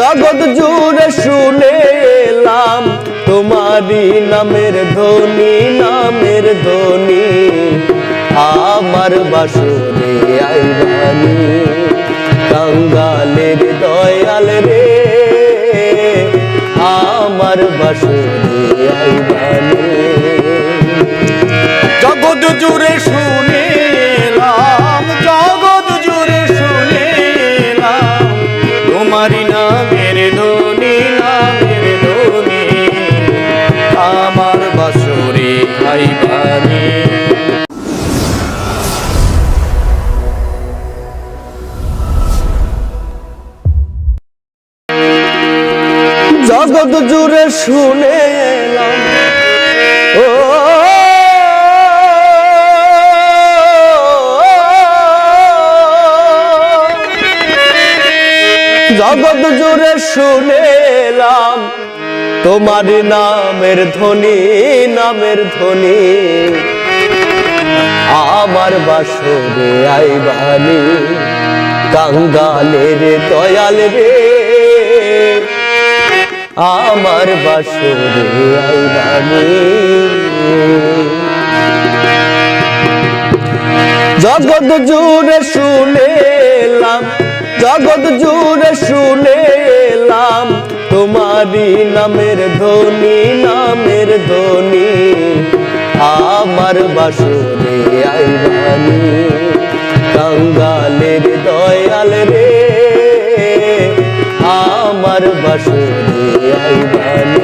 জগৎ জুড়ে শুনে এলাম তোমারই নামের ধ্বনি নামের ধ্বনি, আমার বাসরে আইবানি কাঙ্গালের দয়াল রে, আমার বাসরে আইবানি তোমারই নামের ধনি নামের ধনি আমার বাসরে খাইবানি জগৎ জুড়ে শুনে জগৎ জুড়ে শুনেলাম, তোমার নামের ধ্বনি নামের ধ্বনি। আমার বাসরে আইবানি কাঙ্গালের দয়াল রে। আমার বাসরে আইবানি জগৎ জুড়ে শুনেলাম জগৎ জুড়ে শুনে এলাম তোমারি নামের ধ্বনি নামের ধ্বনি। আমার বাসরে আইবানি কাঙ্গালের দয়াল রে। আমার বাসরে আইবানি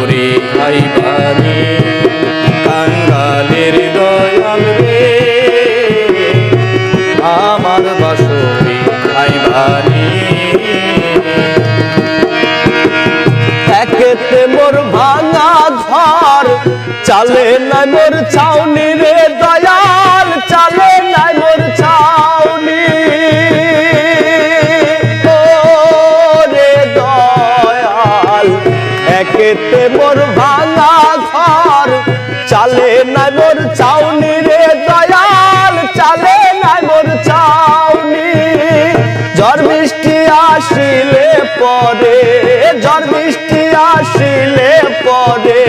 বাসরে খাইবানি কাঙ্গালের দয়াল রে। আমার একেতে মোর ভাঙা ঝড়, চালে না মোর ছাউনি রে। একেতে মোর ভাঙা ঘর। চালে নাই মোর ছাউনি রে দয়াল, চালে নাই মোর ছাউনি ঝড় বৃষ্টি আসিলে পরে, ঝড় বৃষ্টি আসিলে পরে,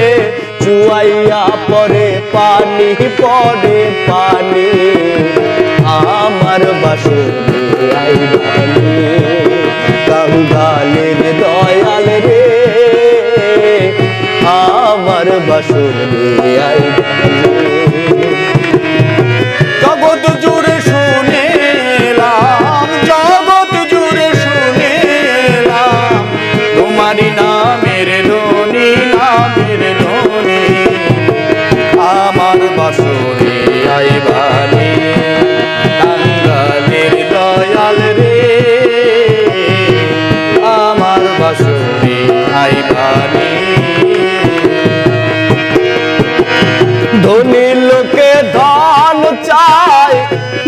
চুয়াইয়া পরে পানি পরে পানি। আমার বাসরে আইবানি কাঙ্গালের আইবানি জগৎ জুড়ে শুনেলাম, জগৎ জুড়ে শুনেলাম তোমারই নামের ধ্বনি আমার বাসরে আইবানি কাঙ্গালের দয়াল রে, আমার বাসরে আইবানি চায়।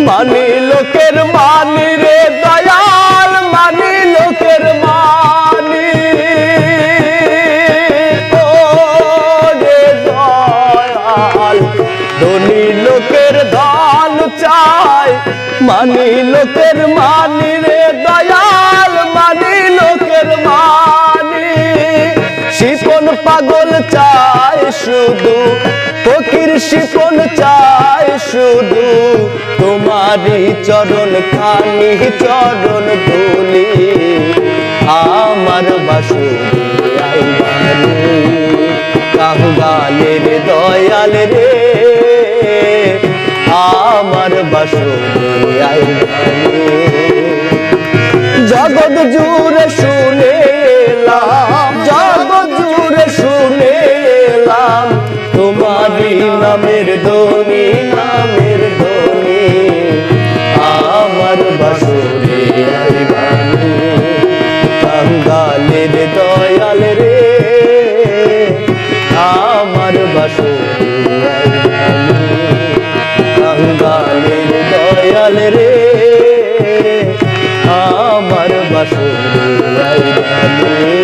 মানি লোকের মানি রে দয়াল, মানি লোকের মানি। দয়াল, ধনী লোকের ধন চায়। মানি লোকের মানি রে দয়াল, মানি লোকের মানি। শিপন পাগল চায় শুধু, ফকির শিপন চায়। শুধু তোমারই চরণ, খানি চরণ ধুলি। আমার আইবানি কাঙ্গালের দয়াল রে। আমার বাসুরি জগৎ জুড়ে নামের ধনি নামের ধনি আমার বাসুরে আইবানি কাঙ্গালের দয়াল রে, আমার বাসুরে কাঙ্গালের দয়াল রে, আমার বাসুরে আইবানি